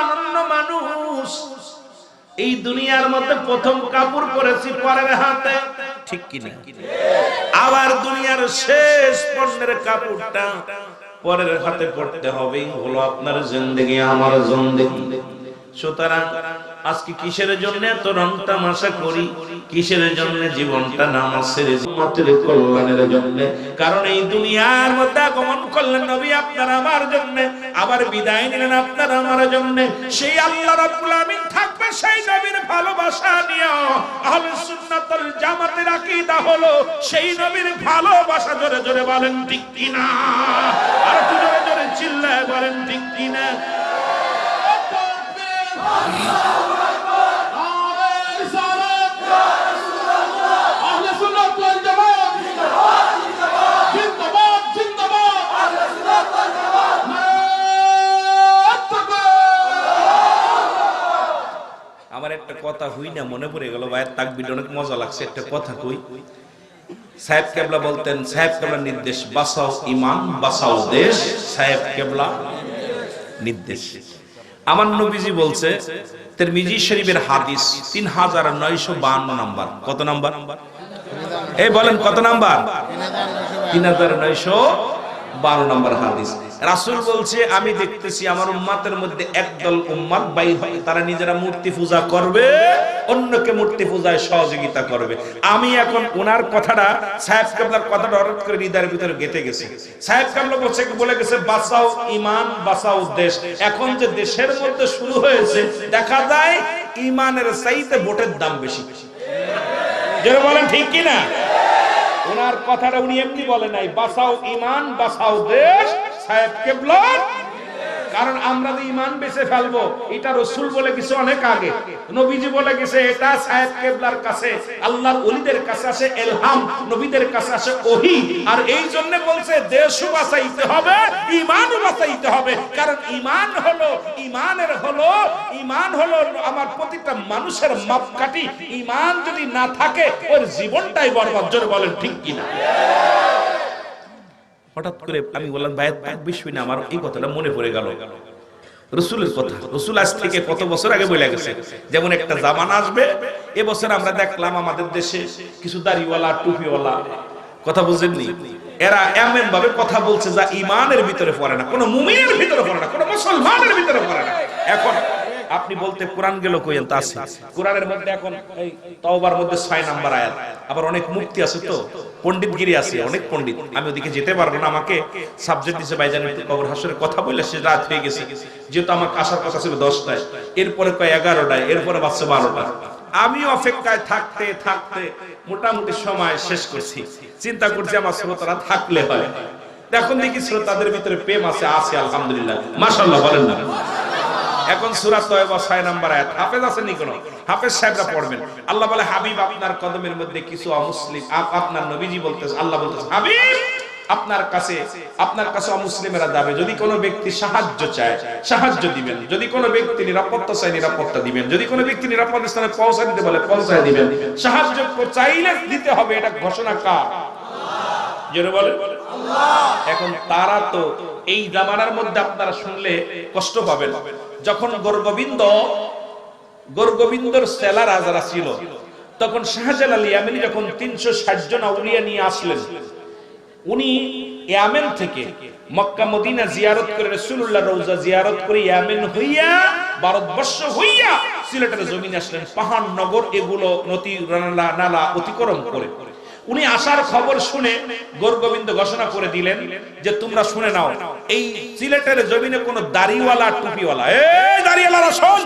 অনন্য মানুষ। এই দুনিয়ার মধ্যে প্রথম কাপড় পরেছি পরের হাতে। ঠিক কিনা? আবার দুনিয়ার শেষ পণ্যের কাপড়টা পরের হাতে পড়তে হবে। হলো আপনার জিন্দগি, আমার জিন্দগি। সুতরাং আজকে কিসের জন্য এত রং তামাশা করি? কিসের জন্য জীবনটা নামাজ উম্মতের কল্যাণের জন্য। কারণ এই দুনিয়ার মধ্যে আগমন করলেন নবী আপনার আমার জন্য, আবার বিদায় নিলেন আপনার আমার জন্য। সেই আল্লাহ রাব্বুল আমিন থাকবে সেই নবীর ভালোবাসা নিয়ে। আহলে সুন্নাতুল জামাতের আকীদা হলো সেই নবীর ভালোবাসা। জোরে জোরে বলেন ঠিক কিনা? আর একটু জোরে জোরে চিল্লায় বলেন ঠিক কিনা? আমার একটা কথা হই না, মনে পড়ে গেল অনেক মজা লাগছে একটা কথা কই। সাহেব কেবলা বলতেন, সাহেব নির্দেশ ইমান দেশ। সাহেব কেবলা নির্দেশ। আমার নবীজি বলছে, তিরমিজি শরীফের হাদিস তিন হাজার নয়শো বান্ন নাম্বার। কত নাম্বার? এই বলেন কত নাম্বার? তিন হাজার নয়শো বারো নম্বর হাদিস। রাসূল বলছে, আমি দেখতেছি আমার উম্মাতের মধ্যে একদল উম্মাত বাইর হয় তারা নিজেরা মূর্তি পূজা করবে, অন্যকে মূর্তি পূজায় সহযোগিতা করবে। আমি এখন ওনার কথাটা, সাহেব কাবলার কথাটা হঠাৎ করে হৃদয়ের ভিতরে গেঁথে গেছে। সাহেব কাবলা বলছে, বলে গেছে, বাঁচাও ইমান বাঁচাও দেশ। এখন যে দেশের মধ্যে শুরু হয়েছে, দেখা যায় ইমানের চাইতে ভোটের দাম বেশি। বলেন, ঠিক কি না ওনার কথাটা উনি এমনি বলে নাই বাঁচাও ইমান বাঁচাও দেশ সাহেব কেবলার কারণ আমরা যে ইমান বেঁচে ফেলব, এটা রসুল বলে কিছু অনেক আগে, নবীজি বলে গেছে, এটা সাহেব কেবলার কাছে, আল্লাহর ওলিদের কাছে আসে এলহাম, নবীদের কাছে আসে ওহি। আর এই জন্য বলছে, দেশও বাঁচাইতে হবে ইমানও বাঁচাইতে হবে। কারণ ইমান হলো ইমানের হলো ইমান হলো আমার প্রতিটা মানুষের মাপকাঠি। ইমান যদি না থাকে, ওর জীবনটাই বরবাদ, জোরে বলেন, ঠিক কিনা? হঠাৎ করে আমি বললাম ভাইয়ের থাকবি শুই না, আমার এই কথাটা মনে পড়ে গেল। রসুলের কথা, রসুল আজ থেকে কত বছর আগে বলে গেছে, যেমন একটা জামানা আসবে এবছর আমরা দেখলাম আমাদের দেশে কিছু দাড়িওয়ালা, টুপিওয়ালা, কথা বুঝেননি? এরা এমন ভাবে কথা বলছে যা ইমানের ভিতরে পড়ে না, কোনো মুমিনের ভিতরে পড়ে না, কোনো মুসলমানের ভিতরে পড়ে না। এখন আপনি বলতে কোরআন গেল কইেন তা আছে? কোরআনের মধ্যে এখন এই তওবার মধ্যে ছয় নাম্বার আয়াত। আবার অনেক মুক্তি আছে তো, পণ্ডিতগিরি আছে, অনেক পণ্ডিত। আমি ওদিকে যেতে পারব না, আমাকে সাবজেক্ট দিছে ভাইজান একটু কবর হাসরের কথা বললে সে রাত হয়ে গেছে। যেহেতু আমার আসার কথা ছিল দশটায়। এরপরে কয় এগারোটায়, এরপরে বাচ্চা বারোটা। আমি অপেক্ষায় থাকতে থাকতে মোটামুটি সময় শেষ করছি। চিন্তা করছি আমার শ্রোতারা থাকলে হয়। এখন দেখি শ্রোতাদের ভিতরে প্রেম আছে আছে, আলহামদুলিল্লাহ। মাশাআল্লাহ, বলেন না। এখন সূরা তয়বা 6 নাম্বার আয়াত। হাফেজ আছেন নি কোন? হাফেজ সাহেবরা পড়বেন। আল্লাহ বলে, হাবিব, আপনার কদমের মধ্যে কিছু অমুসলিম আপনার নবীজি বলতেছে, আল্লাহ বলতেছে, হাবিব, আপনার কাছে আপনার কাছে অমুসলিমেরা যাবে। যদি কোনো ব্যক্তি সাহায্য চায়, সাহায্য দিবেন। যদি কোনো ব্যক্তি নিরাপত্তা চায়, নিরাপত্তা দিবেন। যদি কোনো ব্যক্তি নিরাপদ স্থানে পৌঁছা দিতে বলে, পৌঁছায় দিবেন। সাহায্য চাইলে দিতে হবে, এটা ঘোষণা কার? জোরে বলে এখন তারা তো এই জামানার মধ্যে আপনারা শুনলে কষ্ট পাবেন। যখন গর্গবিন্দ, গর্গবিন্দর সেলারা যারা ছিল, তখন শাহজালাল ইয়ামিনী যখন তিনশো ষাট জন আউলিয়া নিয়ে আসলেন, উনি ইয়ামেন থেকে মক্কা মদিনা জিয়ারত করে রসুল্লাহ রৌজা জিয়ারত করে ইয়ামেন হইয়া, ভারতবর্ষ হইয়া সিলেটের জমিন আসলেন। পাহাড় নগর এগুলো নদী নালা অতিক্রম করে। উনি আসার খবর শুনে গোরগোবিন্দ ঘোষণা করে দিলেন যে তোমরা শুনে নাও, এই সিলেটের জমিনে কোনো দাড়িওয়ালা, টুপিওয়ালা। এই দাড়িওয়ালারা শোন!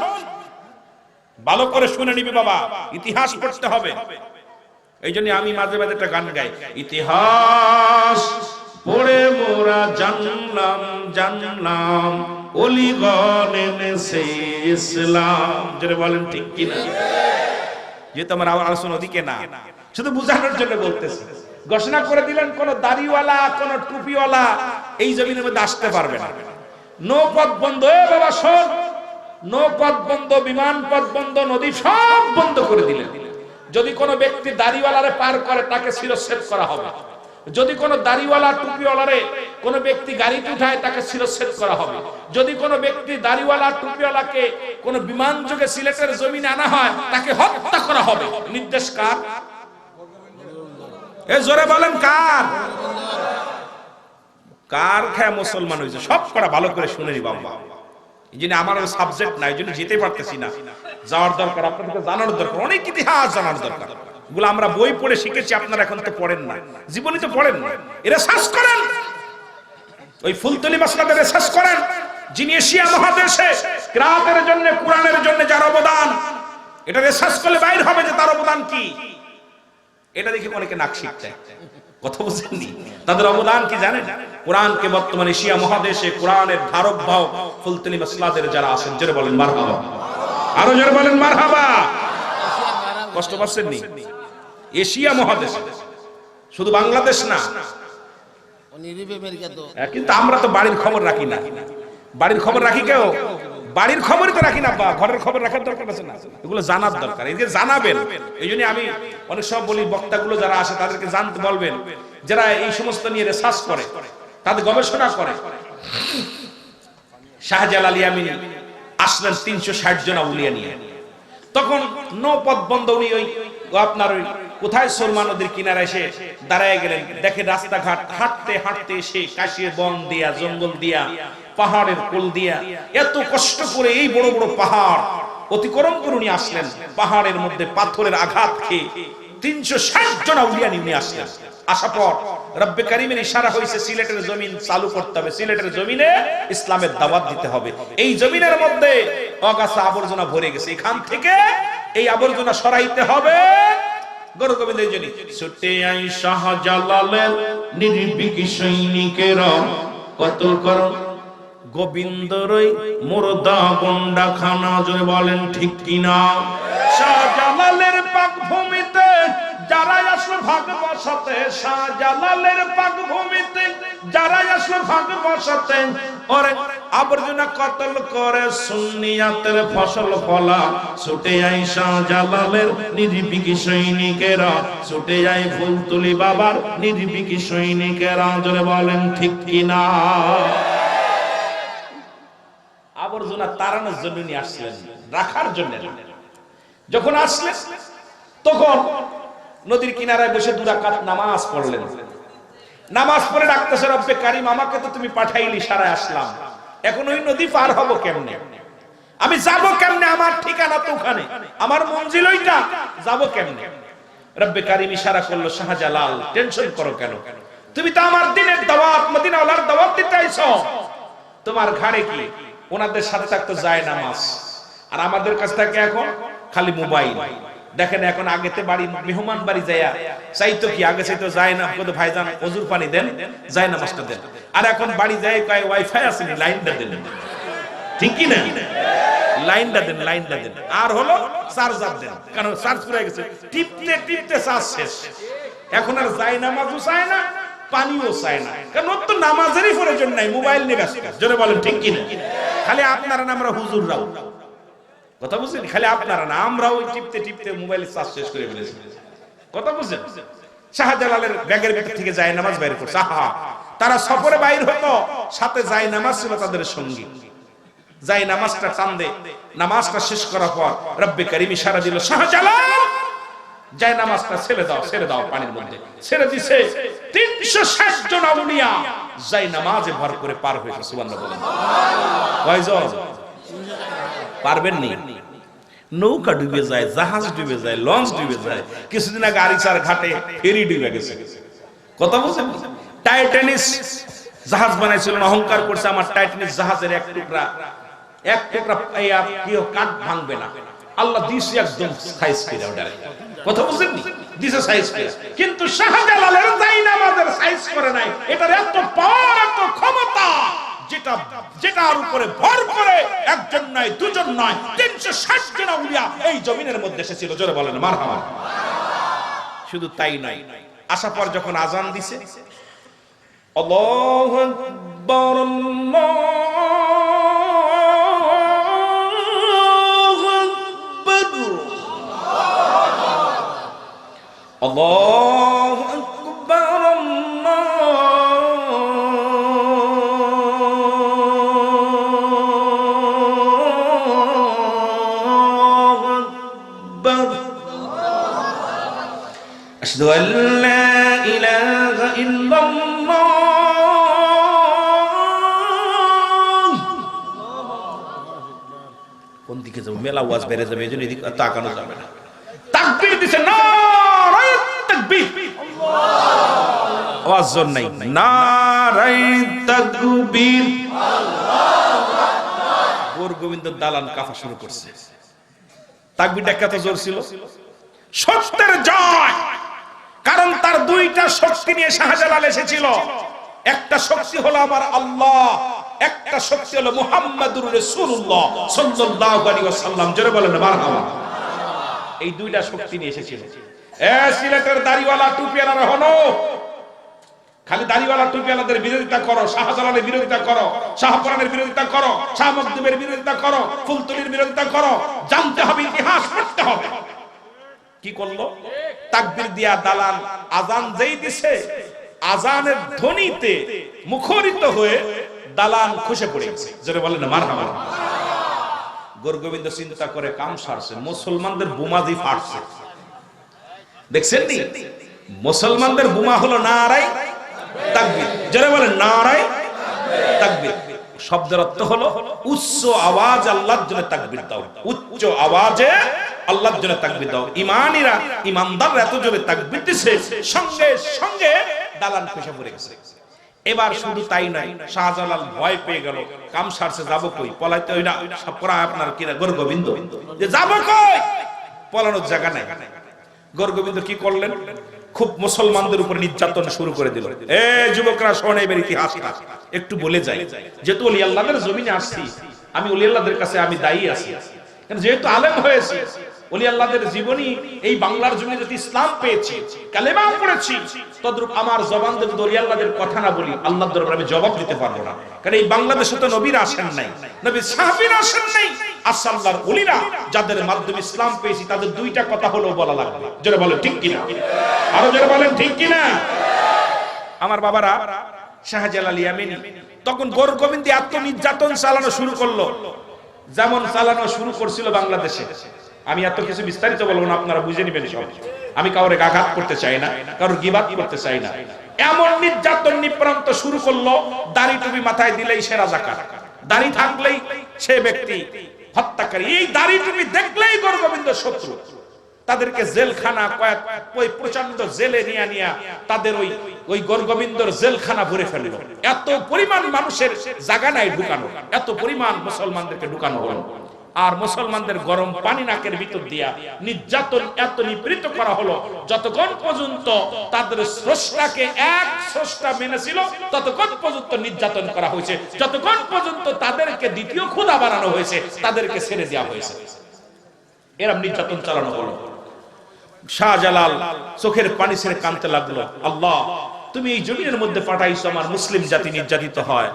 ভালো করে শুনে নিবি বাবা, ইতিহাস পড়তে হবে। এই জন্য আমি মাঝে মাঝে একটা গান গাই, ইতিহাস পড়ে মোরা জানলাম জানলাম, অলিগণ এনেছে ইসলাম। যেটা বলেন ঠিক কিনা? যেহেতু আমার আলোচনা ওদিকে না। শুধু বুঝানোর জন্য বলতেছি। ঘোষণা করে দিলেন, কোন দাড়িওয়ালা, কোন টুপিওয়ালা এই জমিনের মধ্যে আসতে পারবে না। নৌপথ বন্ধ। বাবা, শোন। নৌপথ বন্ধ বিমান পথ বন্ধ, নদী সব বন্ধ করে দিলেন। যদি কোনো ব্যক্তি দাড়িওয়ালারে পার করে, তাকে শিরচ্ছেদ করা হবে। যদি কোনো দাড়িওয়ালা, টুপিওয়ালারে কোন ব্যক্তি গাড়িতে উঠায় তাকে শিরচ্ছেদ করা হবে। যদি কোনো ব্যক্তি দাড়িওয়ালা, টুপিওয়ালাকে কোনো বিমান যোগে সিলেটের জমিনে আনা হয়, তাকে হত্যা করা হবে। নির্দেশ কার? এ জোরে বলেন, কার? কার খায় মুসলমান হয়েছে? সব করা ভালো করে শুনে নি, বাবা। এই জন্য আমার সাবজেক্ট নাই জন্য যেতে পারতেছি না। যাওয়ার দরকার, আপনাদেরকে জানার দরকার, অনেক ইতিহাস জানার দরকার। এগুলো আমরা বই পড়ে শিখেছি, আপনারা এখন তো পড়েন না। জীবনে তো পড়েন না। এরা শ্বাস করেন। ওই ফুলতলি মাসলাদের শেষ করেন। যিনি এশিয়া মহাদেশে ক্রাতের জন্য, কোরআনের জন্য যার অবদান, এটা রেসার্চ করলে বাইর হবে যে তার অবদান কি? এটা দেখে অনেকে নাক শিখতে কথা বুঝেননি? তাদের অবদান কি জানেন? কোরআনকে বর্তমানে এশিয়া মহাদেশে কোরআনের ধারক বাহক ফুলতলি মাসলাদের যারা আছেন জোরে বলেন মারহাবা। আরও জোরে বলেন মারহাবা। কষ্ট পাচ্ছেন নি এশিয়া মহাদেশ শুধু বাংলাদেশ না। নিরিবে আমেরিকা তো হ্যাঁ, কিন্তু আমরা তো বাড়ির খবর রাখি না। বাড়ির খবর রাখি কেউ? বাড়ির খবরই তো রাখি না বা ঘরের খবর রাখার দরকার আছে না। এগুলো জানার দরকার। এদিকে জানাবেন, এই জন্য আমি অনেক সব বলি, বক্তাগুলো যারা আসে তাদেরকে জানতে বলবেন। যারা এই সমস্ত নিয়ে রিসার্চ করে, তাদের গবেষণা করে। শাহজালা আলী আমি আসলেন তিনশো ষাট জন উলিয়া নিয়ে। তখন নৌপথ বন্ধ উনি ওই আপনার ওই কোথায় সুরমা নদীর কিনারে এসে দাঁড়ায় গেলেন? দেখে রাস্তাঘাট হাঁটতে হাঁটতে এসে কাশির বন দিয়া, জঙ্গল দিয়া, পাহাড়ের কোল দিয়া, এত কষ্ট করে এই বড় বড় পাহাড় অতিক্রম করে উনি আসলেন। পাহাড়ের মধ্যে পাথরের আঘাত খেয়ে তিনশো ষাট জন আউলিয়া নিয়ে আসলেন। আসা পর রব্বে কারিমের ইশারা হয়েছে সিলেটের জমিন চালু করতে হবে। সিলেটের জমিনে ইসলামের দাওয়াত দিতে হবে। এই জমিনের মধ্যে অগাছা আবর্জনা ভরে গেছে। এখান থেকে এই আবর্জনা সরাইতে হবে। গরু গোবিন্দ জন্য ছুটে আই শাহজালালের নির্বিক সৈনিকের কত কর। গোবিন্দরই মুর্দা গন্ডা খানা জয় বলেন, ঠিক কিনা? ভাগ বসাতে শাহজালালের পাক ভূমিতে যারা আসলো ভাগ বসাতে ওরে আবর্জনা কতল করে সুন্নিয়াতের ফসল ফলা ছুটে আই শাহজালালের নির্ভীক সৈনিকেরা, ছুটে আই ফুলতুলি বাবার নির্ভীক সৈনিকেরা, জোরে বলেন ঠিক কিনা আবর্জনা তাড়ানোর জন্য নিয়ে আসলেন, রাখার জন্য। যখন আসলেন, তখন নদীর কিনারায় বসে দুরাকাত নামাজ পড়লেন। নামাজ পড়ে ডাকতেছে রব্বে কারিম, আমাকে তো তুমি পাঠাইলি, সারায় আসলাম। এখন ওই নদী পার হব কেমনে? আমি যাব কেমনে? আমার ঠিকানা তো ওখানে। আমার মঞ্জিল ওইটা। যাব কেমনে? রব্বে কারিম ইশারা করল, শাহজালাল, টেনশন করো কেন? তুমি তো আমার দিনের দাওয়াত, মদিনাওয়ালার দাওয়াত দিতে আইছো। তোমার ঘাড়ে কি? ওনাদের সাথে থাকতো যায় নামাজ। আর আমাদের কাছ থেকে এখন খালি মোবাইল। দেখেন এখন আগেতে বাড়ি, মেহমান বাড়ি যায়া চাইতো কি? আগে চাইতো যায় না কত ভাইজান, অজুর পানি দেন, যায় নামাজটা দেন। আর এখন বাড়ি যায় কয়, ওয়াইফাই আসেনি লাইনটা দেন। ঠিক কি না? লাইনটা দেন লাইনটা দেন। আর হলো চার্জার দেন, কারণ চার্জ পুরো গেছে। টিপতে টিপতে চার্জ শেষ। এখন আর যায় নামাজও চায় না, পানিও চায় না। কারণ তো নামাজেরই প্রয়োজন নাই, মোবাইল নিয়ে ব্যস্ত। জোরে বলেন, ঠিক কি না? খালি আপনারা না আমরা হুজুররাও। কথা বুঝছেন? খালি আপনারা না, আমরাও টিপতে টিপতে মোবাইল চার্জ শেষ করে ফেলেছি। কথা বুঝছেন? শাহজালালের ব্যাগের ভিতর থেকে যায় নামাজ বাইর করছে। আহা তারা সফরে বাইর হতো, সাথে যায় নামাজ ছিল তাদের সঙ্গী। যাই নামাজটা টান নামাজটা শেষ করার পর রব্বে করিম ইশারা দিল, শাহজালাল যাই নামাজটা ছেড়ে দাও ছেড়ে দাও পানির মধ্যে। ছেড়ে দিছে তিনশো ষাট জন আউলিয়া। যাই নামাজে ভর করে পার হয়েছে বলেন। কয়জন? পারবেন নি। নৌকা ডুবে যায়, জাহাজ ডুবে যায়, লঞ্চ ডুবে যায়। কিছুদিন আগে আরিচার ঘাটে ফেরি ডুবে গেছে। কথা বলছেন? টাইটানিস জাহাজ বানাইছিলেন, অহংকার করছে আমার টাইটানিস জাহাজের এক টুকরা। এক টুকরা এই আর কি কাঠ ভাঙবে না। আল্লাহ দিছে একদম সাইজ করে ওটারে। কথা বুঝছেন দিছে সাইজ করে। কিন্তু শাহজালালের দাইন আমাদের সাইজ করে নাই। এটার এত পাওয়ার এত ক্ষমতা। যেটা যেটার উপরে ভর করে, একজন নয়, দুজন নয়, তিনশো ষাট জন আউলিয়া এই জমিনের মধ্যে এসেছিল। জোরে বলেন, মারহাবা। শুধু তাই নয়, আসার পর যখন আজান দিছে আল্লাহু আকবার। আল্লাহু أشهد أن لا إله إلا الله কোন দিকে যাবো মেলা ওয়াজ বেড়ে যাবে এই জন্য এদিকে তাকানো যাবে না তাকবীর দিছে নারায়ে তাকবীর আওয়াজ জোর নাই নারায়ে তাকবীর গোর গোবিন্দ দালান কাফা শুরু করছে তাকবীরটা কত জোর ছিল সত্যের জয় কারণ তার দুইটা শক্তি নিয়ে শাহজালাল এসেছিল। একটা শক্তি হলো আমার আল্লাহ, একটা শক্তি হলো মুহাম্মাদুর রাসূলুল্লাহ সাল্লাল্লাহু আলাইহি ওয়াসাল্লাম। জোরে বলেন মারহাবা এই দুইটা শক্তি নিয়ে এসেছিল। এ সিলেটের দাড়িওয়ালা টুপিওয়ালারা হলো খালি দাড়িওয়ালা টুপিওয়ালাদের বিরোধিতা করো, শাহজালালের বিরোধিতা করো, শাহপুরানের বিরোধিতা করো, শাহ মকদুমের বিরোধিতা করো, ফুলতুলির বিরোধিতা করো, জানতে হবে, ইতিহাস পড়তে হবে। কি করল? তাকবীর দিয়া দালাল আজান যেই দিছে আজানের ধ্বনিতে মুখরিত হয়ে দালান খুশে পড়ে গেছে। যেটা বলেন মারহাবা। গোরগোবিন্দ চিন্তা করে কাম সারছে, মুসলমানদের বোমাজি ফাটছে। দেখছেন নি? মুসলমানদের বোমা হলো নারাই তাকবীর। যারা বলেন নারাই তাকবীর। শব্দের অর্থ হলো, উচ্চ আওয়াজ আল্লাহর জন্য তাকবীর দাও। উচ্চ আওয়াজে আল্লাহর জন্য তাকবীর দাও। ইমানিরা ইমানদাররা এত জোরে তাকবীর দিছে, সঙ্গে সঙ্গে দালান খসে পড়ে গেছে। এবার শুধু তাই নয়, শাহজালাল ভয় পেয়ে গেল, কাম সারছে, যাব কই? পলাইতে হই না করা আপনার কিরা গোরগোবিন্দ? যে যাব কই? পলানোর জায়গা নাই। গোরগোবিন্দ কি করলেন? খুব মুসলমানদের উপর নির্যাতন শুরু করে দিল। এ যুবকরা, শোনে এবার ইতিহাসটা, একটু বলে যাই। যেহেতু অলি আল্লাহদের জমিনে আসছি, আমি অলি আল্লাহদের কাছে আমি দায়ী আছি। যেহেতু আলেম হয়েছি অলি জীবনী, এই বাংলার যদি ইসলাম পেয়েছি পড়েছি, তদ্রূপ আমার জবান যদি কথা না বলি, আল্লাহর দরবারে আমি জবাব দিতে পারব না। কারণ এই বাংলাদেশে তো নবীর আসেন নাই, নবী সাহাবীর আসেন নাই আসাল্লাহর যাদের মাধ্যমে ইসলাম পেয়েছি, তাদের দুইটা কথা হলো বলা লাগবে। জোরে বলেন, ঠিক কিনা? আরও জোরে বলেন, ঠিক কিনা? আমার বাবারা, শাহজালাল তখন গোর গোবিন্দ এত নির্যাতন চালানো শুরু করল। যেমন চালানো শুরু করছিল বাংলাদেশে। আমি এত কিছু বিস্তারিত বলব না, আপনারা বুঝে নিবেন সব। আমি কাউরে আঘাত করতে চাই না কারোর গিবাদ করতে চাই না। এমন নির্যাতন নিপ্রান্ত শুরু করল, দাড়ি টুপি মাথায় দিলেই সে রাজাকার দাড়ি থাকলেই সে ব্যক্তি হত্যাকারী। এই দাড়ি টুপি দেখলেই গৌরগোবিন্দ শত্রু। তাদেরকে জেলখানা কয়েক, ওই প্রচণ্ড জেলে নিয়ে নিয়ে তাদের ওই ওই গর্গবিন্দর জেলখানা ভরে ফেলল। এত পরিমাণ মানুষের জায়গা নাই ঢুকানো, এত পরিমাণ মুসলমানদেরকে ঢুকানো হলো। আর মুসলমানদের গরম পানি নাকের ভিতর দিয়া নির্যাতন এত নিবৃত করা হলো, যতক্ষণ পর্যন্ত তাদের স্রষ্টাকে এক স্রষ্টা মেনেছিল, ততক্ষণ পর্যন্ত নির্যাতন করা হয়েছে। যতক্ষণ পর্যন্ত তাদেরকে দ্বিতীয় ক্ষুদা বানানো হয়েছে, তাদেরকে ছেড়ে দেওয়া হয়েছে। এরম নির্যাতন চালানো হলো। শাহজালাল চোখের পানি ছেড়ে কানতে লাগল। আল্লাহ, তুমি এই জমিনের মধ্যে পাঠাইছো, আমার মুসলিম জাতি নির্যাতিত হয়।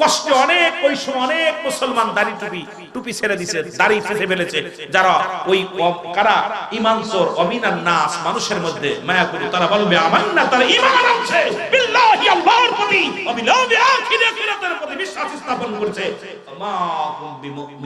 কষ্ট অনেক ওই সময় অনেক মুসলমান দাড়ি টুপি টুপি ছেড়ে দিছে, দাড়ি ফেটে ফেলেছে। যারা ওই কারা? ইমানসর, অমিনান নাস, মানুষের মধ্যে মায়া করে, তারা বলবে, আমার না, তারা ইমান আনছে। বিল্লাহি আল্লাহর প্রতি অবিলম্বে আখিরাতের প্রতি বিশ্বাস স্থাপন করছে। মা হুম বিমুমিন।